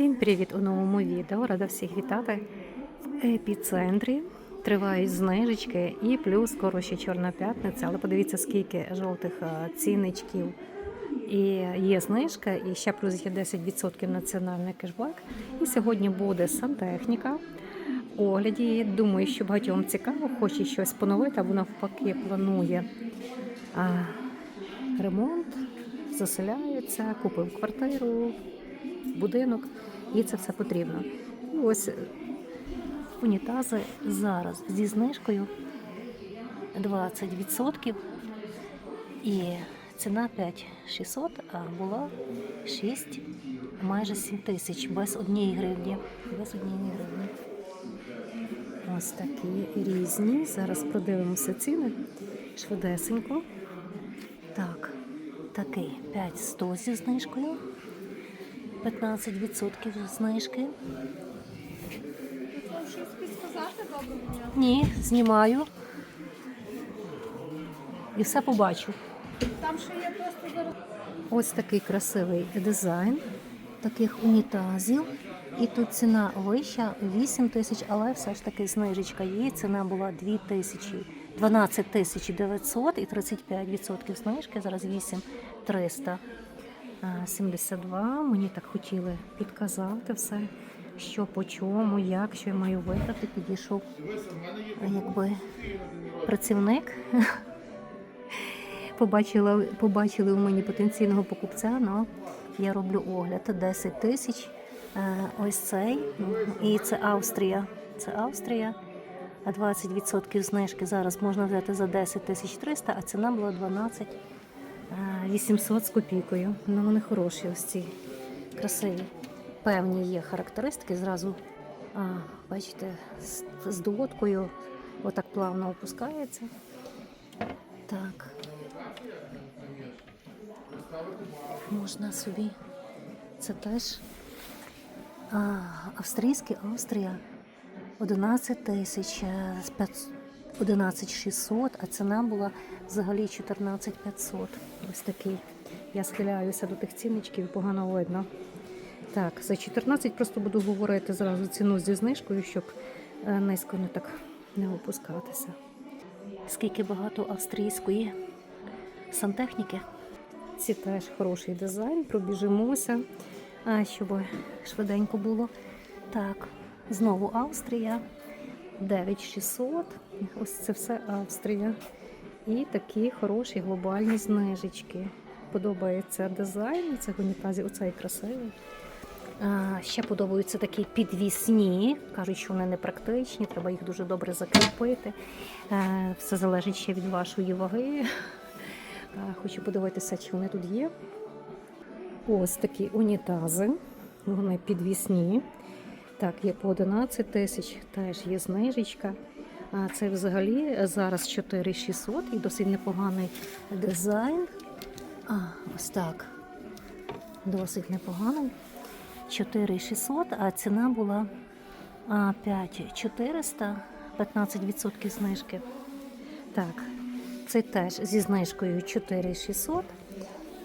Всім привіт у новому відео. Рада всіх вітати в епіцентрі. Тривають знижечки і плюс скоро ще Чорна п'ятниця. Але подивіться, скільки жовтих е, цінничків. І є знижка, і ще плюс є 10% національний кешбек. І сьогодні буде сантехніка. Огляді. Думаю, що багатьом цікаво, хоче щось поновити або навпаки планує а, ремонт, заселяється, купив квартиру, будинок, і це все потрібно. Ось унітази зараз зі знижкою 20%. І ціна 5600, а була 6, майже 7 тисяч, без однієї гривні. Без однієї гривні. Ось такі різні. Зараз продивимося ціни швидесенько. Так, такий 5100 зі знижкою. 15% знижки. Щось підсказати доброго? Ні, знімаю. І все побачу. Там ще є просто зараз. Ось такий красивий дизайн таких унітазів. І тут ціна вища 8 тисяч, але все ж таки знижечка є. Ціна була 2 тисячі, 12 тисяч 900 і 35% знижки. Зараз 8 372. Мені так хотіли підказати все, що по чому, як, що я маю вибрати. Підійшов якби працівник. Побачила, побачили у мені потенційного покупця, але я роблю огляд 10 тисяч. Е, Ось цей. І це Австрія. Це Австрія. А 20% знижки зараз можна взяти за 10 тисяч 300, а ціна була 12 е, 800 з копійкою. Ну вони хороші ось ці красиві. Певні є характеристики. Зразу, а, бачите, з, з доводкою отак плавно опускається. Так. Можна собі. Це теж а, австрійський Австрія 11 тисяч е, з п'ят- 11 600, а ціна була взагалі 14 500. Ось такий. Я схиляюся до тих цінничків, погано видно. Так, за 14 просто буду говорити зразу ціну зі знижкою, щоб е, низько не так не опускатися. Скільки багато австрійської сантехніки. Ці теж хороший дизайн, пробіжимося, щоб швиденько було. Так, знову Австрія, 9600. Ось це все Австрія. І такі хороші глобальні знижечки. Подобається дизайн цих унітазів, оцей красивий. А, Ще подобаються такі підвісні. Кажуть, що вони не практичні, треба їх дуже добре закріпити. Е, Все залежить ще від вашої ваги. А, Хочу подивитися, чи вони тут є. Ось такі унітази. Вони підвісні. Так, є по 11 тисяч, теж є знижечка. А це взагалі зараз 4600 і досить непоганий дизайн. А, ось так. Досить непоганий. 4600, а ціна була 5400, 15% знижки. Так, це теж зі знижкою 4600.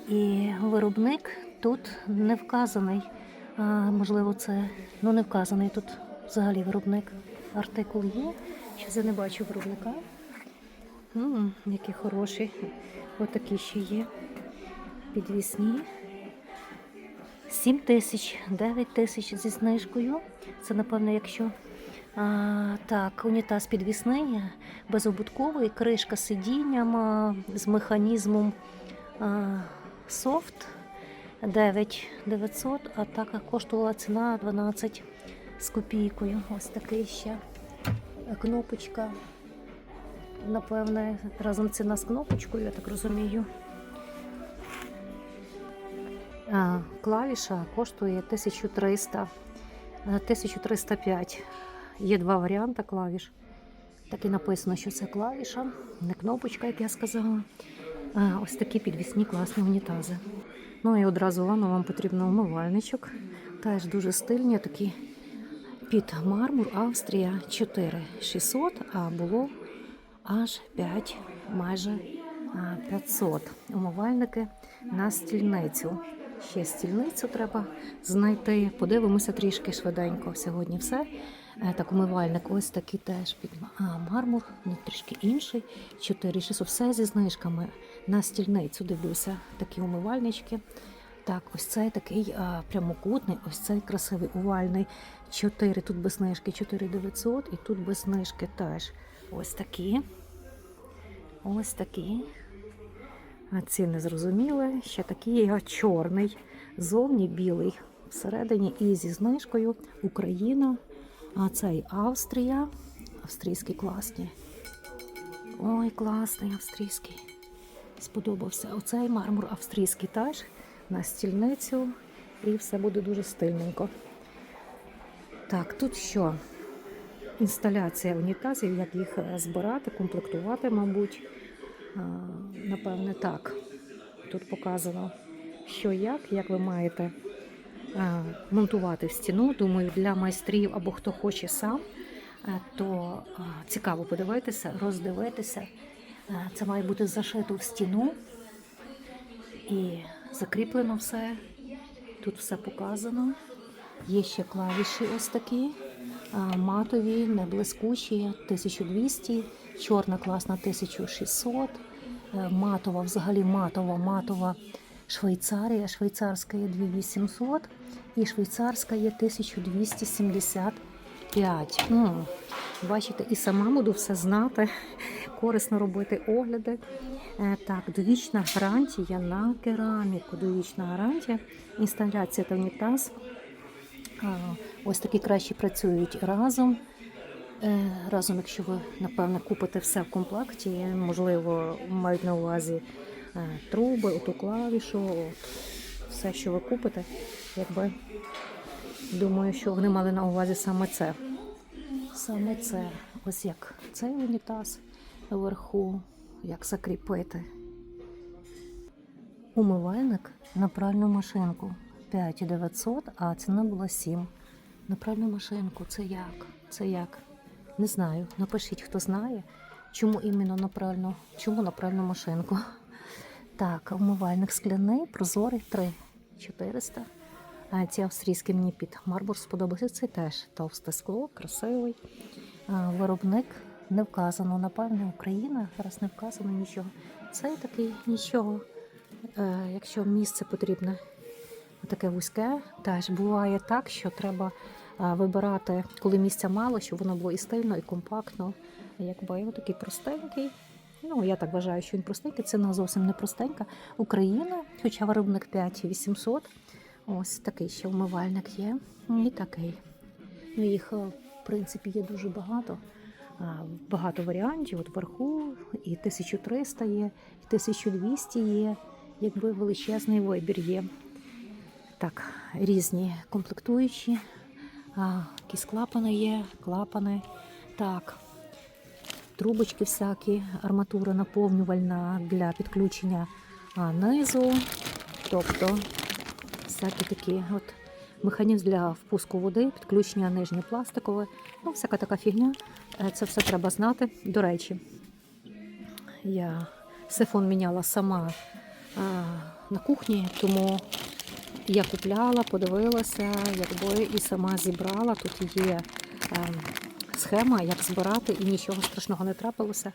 І виробник тут не вказаний. А, можливо, це ну не вказаний тут взагалі виробник. Артикул є. Щось я не бачу виробника. М, які хороші. Отакі ще є. Підвісні. 7 тисяч, 9 тисяч зі знижкою. Це, напевно, якщо а, так, унітаз підвісний, безобутковий, кришка з сидінням з механізмом а, софт 9 900, а так коштувала ціна 12 з копійкою. Ось такий ще кнопочка. Напевне, разом ціна з кнопочкою, я так розумію. А, Клавіша коштує 1300, е, 1305. Є два варіанти клавіш. Так і написано, що це клавіша, не кнопочка, як я сказала. А, Ось такі підвісні класні унітази. Ну і одразу ванну вам потрібно умивальничок. Теж дуже стильні, такі під мармур Австрія 4600, а було аж 5, майже 500. Умивальники на стільницю. Ще стільницю треба знайти. Подивимося трішки швиденько. Сьогодні все. Е, Так, умивальник ось такий теж під мармур, ну, трішки інший. 4600. Все зі знижками. На стільницю дивлюся. Такі умивальнички. Так, ось цей такий а, прямокутний, ось цей красивий овальний. 4, тут без знижки 4900 і тут без знижки теж. Ось такі. Ось такі. А ці не зрозуміли. Ще такий чорний, зовні білий. Всередині і зі знижкою Україна. А цей Австрія. Австрійські класні. Ой, класний австрійський. Сподобався. Оцей мармур австрійський теж на стільницю. І все буде дуже стильненько. Так, тут що? Інсталяція унітазів, як їх е, збирати, комплектувати, мабуть. Напевне, так. Тут показано, що як, як ви маєте монтувати в стіну. Думаю, для майстрів або хто хоче сам, е, то цікаво подивитися, роздивитися. Е, Це має бути зашито в стіну і закріплено все. Тут все показано. Є ще клавіші ось такі. Матові, не блискучі, 1200, чорна класна 1600, е, матова, взагалі матова, матова Швейцарія, швейцарська є 2800 і швейцарська є 1275. М, Бачите, і сама буду все знати, корисно робити огляди. Е, Так, довічна гарантія на кераміку, довічна гарантія, інсталяція та унітаз. Ось такі краще працюють разом. Е, Разом, якщо ви, напевно, купите все в комплекті, можливо, мають на увазі е, труби, оту клавішу, все, що ви купите, якби думаю, що вони мали на увазі саме це. Саме це. Ось як цей унітаз вверху, як закріпити. Умивальник на пральну машинку 5900, а ціна була 7. На пральну машинку це як? Це як? Не знаю. Напишіть, хто знає, чому іменно на пральну, чому на пральну машинку. Так, умивальник скляний, прозорий 3 400. А ці австрійські мені під Марбур сподобався. Це теж товсте скло, красивий. Виробник не вказано, напевне, Україна, зараз не вказано нічого. Це такий нічого. Е, Якщо місце потрібне таке вузьке, теж буває так, що треба е, вибирати, коли місця мало, щоб воно було і стильно, і компактно. Якби такий простенький. Ну, я так вважаю, що він простенький. Ціна зовсім не простенька. Україна, хоча виробник 5800. Ось такий ще умивальник є. І такий. Ну, їх, е, в принципі, є дуже багато. Багато варіантів. От вверху і 1300 є, і 1200 є. Якби величезний вибір є. Так, різні комплектуючі. Якісь клапани є, клапани. Так, трубочки всякі, арматура наповнювальна для підключення низу. Тобто всякі такі от механізм для впуску води, підключення нижнє пластикове. Ну, всяка така фігня. Е, Це все треба знати. До речі, я сифон міняла сама а, на кухні, тому я купляла, подивилася, якби і сама зібрала. Тут є е, схема, як збирати, і нічого страшного не трапилося.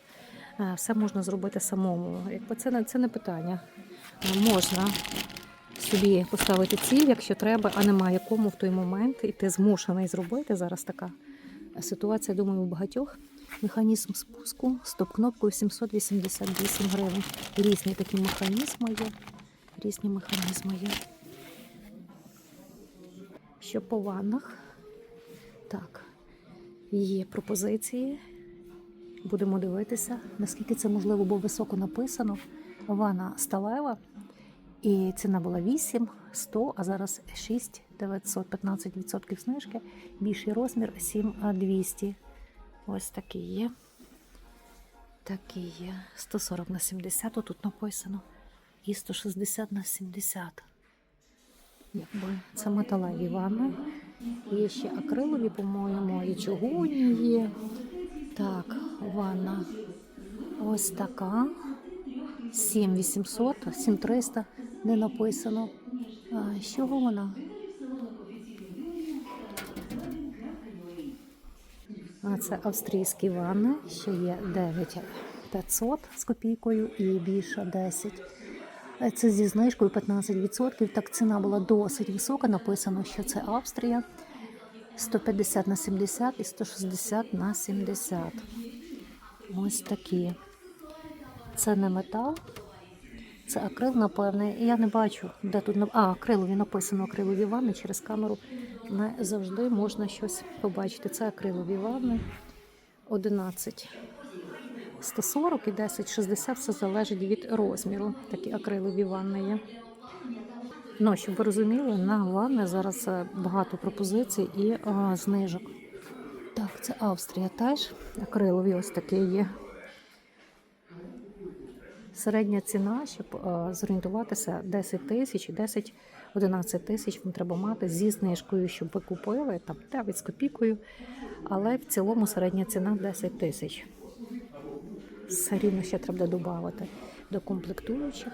Е, Все можна зробити самому. Якби це не це не питання. Е, Можна собі поставити ціль, якщо треба, а немає кому в той момент, і ти змушений зробити. Зараз така ситуація, думаю, у багатьох. Механізм спуску стоп-кнопкою 788 гривень. Різні такі механізми є. Різні механізми є. Що по ваннах? Так, є пропозиції. Будемо дивитися, наскільки це можливо, бо високо написано. Ванна сталева. І ціна була 8, 100, а зараз 6 900, 15% знижки. Більший розмір 7 200. Ось такий є. Такий є. 140 на 70, тут написано. І 160 на 70. Якби це металеві ванни. Є ще акрилові, по-моєму, і чугунні є. Так, ванна ось така. 7800, 7300 не написано. А, з чого вона? А це австрійські ванни, що є 9500 з копійкою і більше 10. Е, Це зі знижкою 15%. Так ціна була досить висока. Написано, що це Австрія. 150 на 70 і 160 на 70. Ось такі. Це не метал, це акрил, напевне. Я не бачу, де тут а, акрилові написано акрилові ванни через камеру. Не завжди можна щось побачити. Це акрилові ванни 11. 140 і 1060 все залежить від розміру. Такі акрилові ванни є. Ну, щоб ви розуміли, на ванни зараз е, багато пропозицій і е, знижок. Так, це Австрія теж. Акрилові ось такі є. Середня ціна, щоб е, зорієнтуватися, 10 тисяч, 10-11 тисяч вам треба мати зі знижкою, щоб ви купили там 9 з копійкою. Але в цілому середня ціна 10 тисяч. Все рівно ще треба додати до комплектуючих.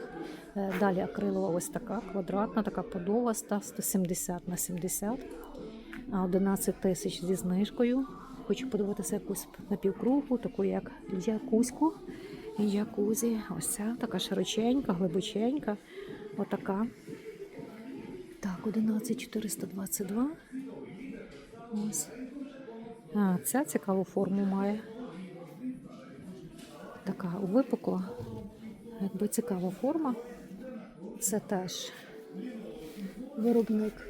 Е, Далі акрилова ось така квадратна, така подоваста, 170 на 70, а 11 тисяч зі знижкою. Хочу подивитися якусь напівкругу, таку як якуську. Якузі. Ось ця така широченька, глибоченька. Отака. Так, 11422. Ось. А, ця цікаву форму має. Така випукла. Якби цікава форма. Це теж виробник.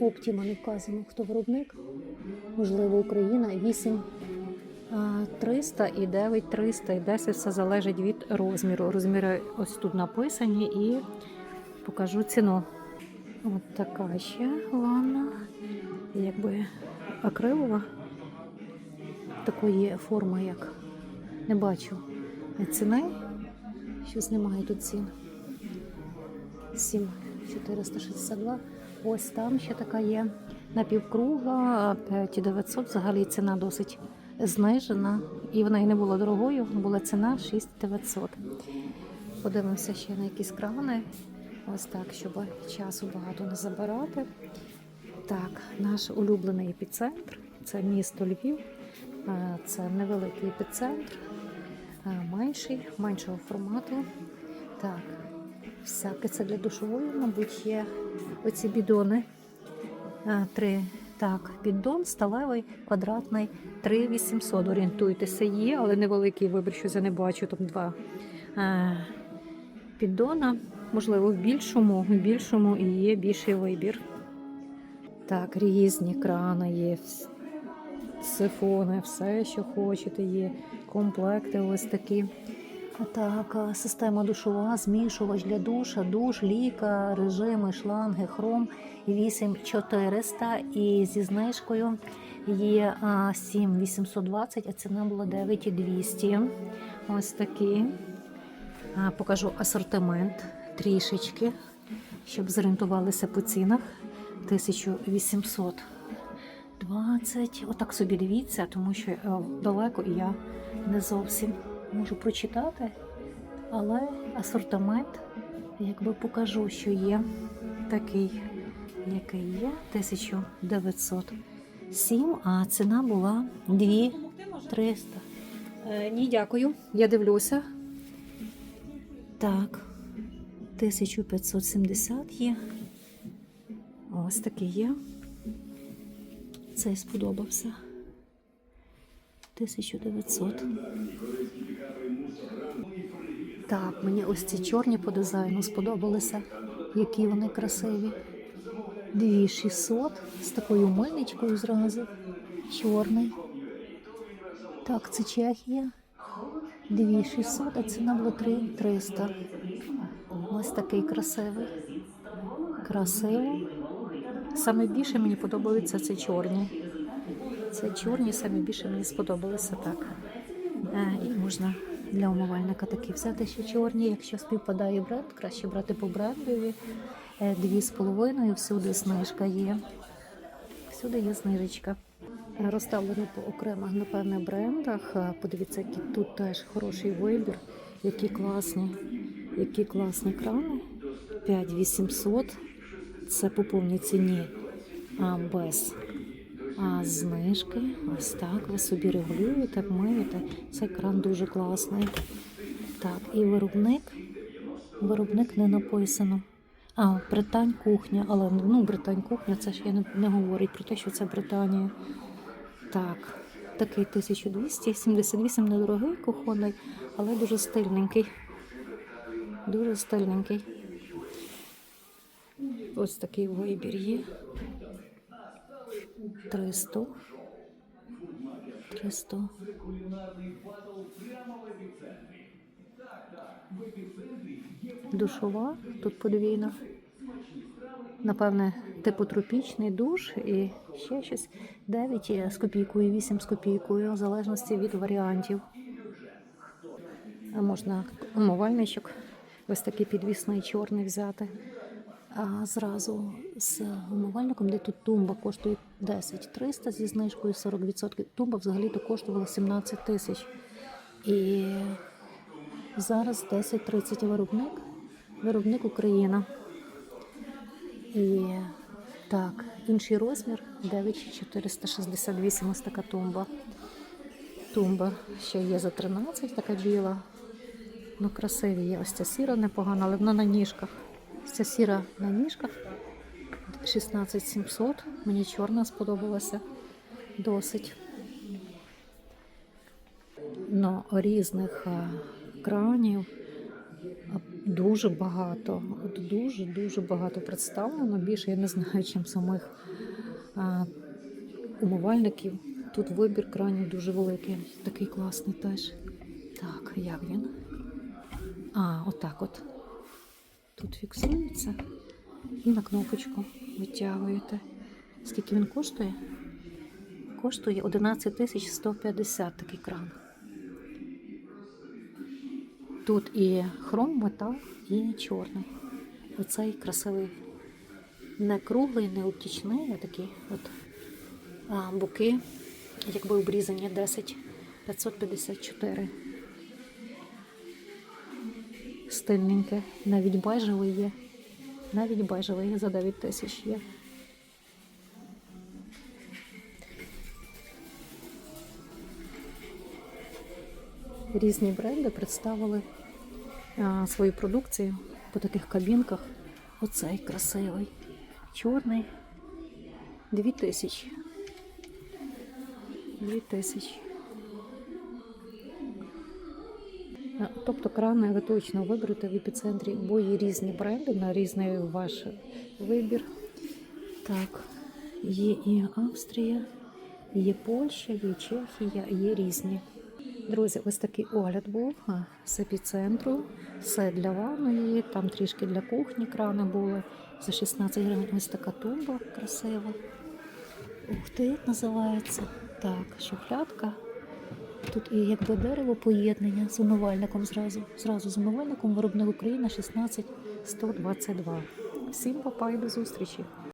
Оптіма не вказано, хто виробник. Можливо, Україна. 8 а, 300 і 9 300 і 10 все залежить від розміру. Розміри ось тут написані і покажу ціну. От така ще ванна. Якби акрилова. Такої форми, як не бачу ціни. Щось немає тут цін. 7 462. Ось там ще така є напівкругла, 5900. Взагалі ціна досить знижена. І вона і не була дорогою, була ціна 6900. Подивимося ще на якісь крани. Ось так, щоб часу багато не забирати. Так, наш улюблений епіцентр це місто Львів. Е, Це невеликий епіцентр, е, менший, меншого формату. Так, всяке це для душової, мабуть, є оці бідони. Е, Три. Так, піддон сталевий, квадратний, 3800. Орієнтуйтеся, є, але невеликий вибір, що я не бачу. Там два е, піддона. Можливо, в більшому, в більшому і є більший вибір. Так, різні крани є, сифони, все, що хочете, є. Комплекти ось такі. Так, система душова, змішувач для душа, душ, ліка, режими, шланги, хром 8400 і зі знижкою є 7820, а ціна була 9200. Ось такі. А, Покажу асортимент трішечки, щоб зорієнтувалися по цінах. 1820. Отак собі дивіться, тому що е, далеко і я не зовсім можу прочитати. Але асортимент, якби покажу, що є такий, який є, 1907, а ціна була 2300. Е, ні, дякую. Я дивлюся. Так, 1570 є. Ось такий є. Цей сподобався. 1900. Так, мені ось ці чорні по дизайну сподобалися. Які вони красиві. 2600 з такою мильничкою зразу. Чорний. Так, це Чехія. 2600, а ціна була 3300. Ось такий красивий. Красиво. Саме більше мені подобаються це чорні. Це чорні, саме більше мені сподобалися так. Е, і можна для умивальника такі взяти ще чорні. Якщо співпадає бренд, краще брати по брендові. Е, Дві з половиною, всюди знижка є. Всюди є знижечка. Е, Розставлено по окремих, напевне, брендах. Е, Подивіться, який тут теж хороший вибір, які класні, які класні крани. 5800. Це по повній ціні а, без а, знижки. Ось так. Ви собі регулюєте, миєте. Цей кран дуже класний. Так, і виробник. Виробник не написано. А, Британь кухня, але ну, Британь кухня, це ж я не, не говорить про те, що це Британія. Так, такий 1278, недорогий кухонний, але дуже стильненький. Дуже стильненький. Ось такий вибір є. 300. 300. Душова, тут подвійна. Напевне, типу тропічний душ і ще щось 9 з копійкою, 8 з копійкою, в залежності від варіантів. Можна умивальничок, ось такий підвісний чорний взяти. А зразу з умивальником, де тут тумба коштує 10 300 зі знижкою 40%. Тумба взагалі-то коштувала 17 тисяч. І зараз 10-30 виробник. Виробник Україна. І так, інший розмір 9468 ось така тумба. Tумба ще є за 13, така біла. Ну, красиві є. Ось ця сіра непогана, але вона на ніжках. Ця сіра на ніжках 16700. Мені чорна сподобалася досить. Ну, різних кранів дуже багато. От дуже дуже багато представлено. Більше я не знаю, чим самих умивальників. Тут вибір кранів дуже великий. Такий класний теж. Так, як він? А, отак от. Тут фіксується і на кнопочку витягуєте. Скільки він коштує? Коштує 11 тисяч 150 такий кран. Тут і хром, метал, і чорний. Оцей красивий. Не круглий, не обтічний, а такі от а, боки, якби обрізані 10 554 стильненьке. Навіть бежевий є. Навіть бежевий за 9 тисяч є. Різні бренди представили а, свою продукцію по таких кабінках. Оцей красивий, чорний 2000. 2000. Тобто крани ви точно виберете в епіцентрі, бо є різні бренди на різний ваш вибір. Так, є і Австрія, є Польща, є Чехія, є різні. Друзі, ось такий огляд був з епіцентру. Все для ванної, там трішки для кухні крани були. За 16 гривень ось така тумба красива. Ух ти, називається. Так, шухлядка. Тут і якби дерево поєднання з умивальником зразу. Зразу з умивальником виробник Україна 16 122. Всім папа і до зустрічі!